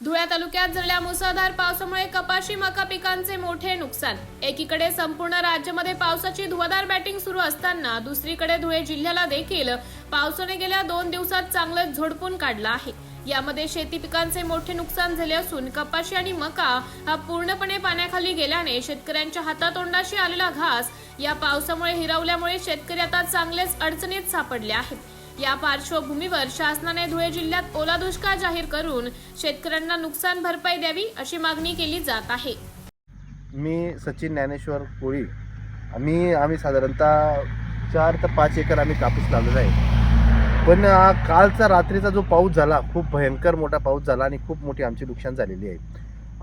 धुळ्या तालुक्यात झालेल्या मुसळधार पावसामुळे कपाशी मका पिकांचे मोठे नुकसान. एकीकडे संपूर्ण राज्यामध्ये पावसाची धुवाधार बॅटिंग सुरू असताना दुसरीकडे धुळे जिल्ह्याला देखील पावसाने गेल्या दोन दिवसात चांगलंच झोडपून काढलं आहे. यामध्ये शेती पिकांचे मोठे नुकसान झाले असून कपाशी आणि मका हा पूर्णपणे पाण्याखाली गेल्याने शेतकऱ्यांच्या हातातोंडाशी आलेला घास या पावसामुळे हिरवल्यामुळे शेतकरी आता चांगलेच अडचणीत सापडले आहेत. या पार्श्वभूमीवर शासनाने धुळे जिल्ह्यात ओला दुष्काळ जाहीर करून शेतकऱ्यांना नुकसान भरपाई द्यावी अशी मागणी केली जात आहे. मी सचिन ज्ञानेश्वर कोळी. आम्ही आम्ही साधारणतः चार ते पाच एकर आम्ही कापूस लावलेला आहे. पण कालचा रात्रीचा जो पाऊस झाला खूप भयंकर मोठा पाऊस झाला आणि खूप मोठी आमची नुकसान झालेली आहे.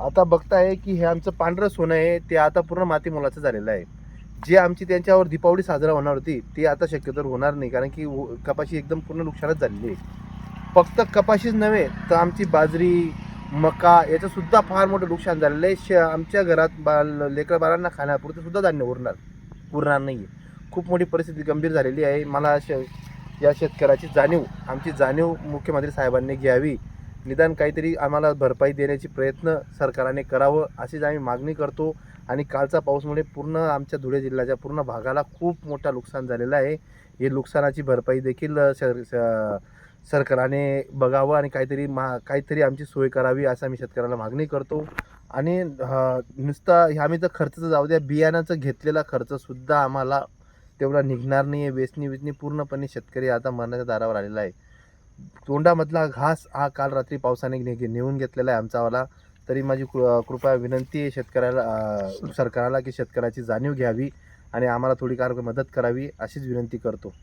आता बघताय की हे आमचं पांढरं सोनं आहे ते आता पूर्ण माती मोलाचं झालेलं आहे. जे आमची त्यांच्यावर दीपावली साजरा होणार होती ती आता शक्यतो होणार नाही कारण की कपाशी एकदम पूर्ण नुकसानच झालेली आहे. फक्त कपाशीच नव्हे तर आमची बाजरी मका याचंसुद्धा फार मोठं नुकसान झालेलं आहे. श आमच्या घरात बाल लेकर बाळांना खाण्यापुरतं सुद्धा धान्य उरणार उरणार नाही आहे खूप मोठी परिस्थिती गंभीर झालेली आहे. मला श या शेतकऱ्याची जाणीव आमची जाणीव मुख्यमंत्री साहेबांनी घ्यावी. निदान काहीतरी आम्हाला भरपाई देण्याची प्रयत्न सरकारने करावं अशीच आम्ही मागणी करतो. आणि कालचा पाऊसमुळे पूर्ण आमच्या धुळे जिल्ह्याच्या पूर्ण भागाला खूप मोठा नुकसान झालेलं आहे. हे नुकसानाची भरपाई देखील सर स- सरकारने बघावं आणि काहीतरी मा काहीतरी आमची सोय करावी असं आम्ही शेतकऱ्याला मागणी करतो. आणि नुसता हे आम्ही तर खर्चाचं जाऊ द्या बियाण्याचं घेतलेला खर्चसुद्धा आम्हाला तेवढा निघणार नाही आहे वेचणी वेचणी पूर्णपणे शेतकरी आता मरणाच्या दारावर आलेला आहे. तोंडामधला घास हा काल रात्री पावसाने नेऊन घेतलेला आहे आमचावाला तरी माझी कृपया विनंती आहे शेतकऱ्याला सरकारला की शेतकऱ्याची जाणीव घ्यावी आणि आम्हाला थोडी कार मदत करावी अशीच विनंती करतो.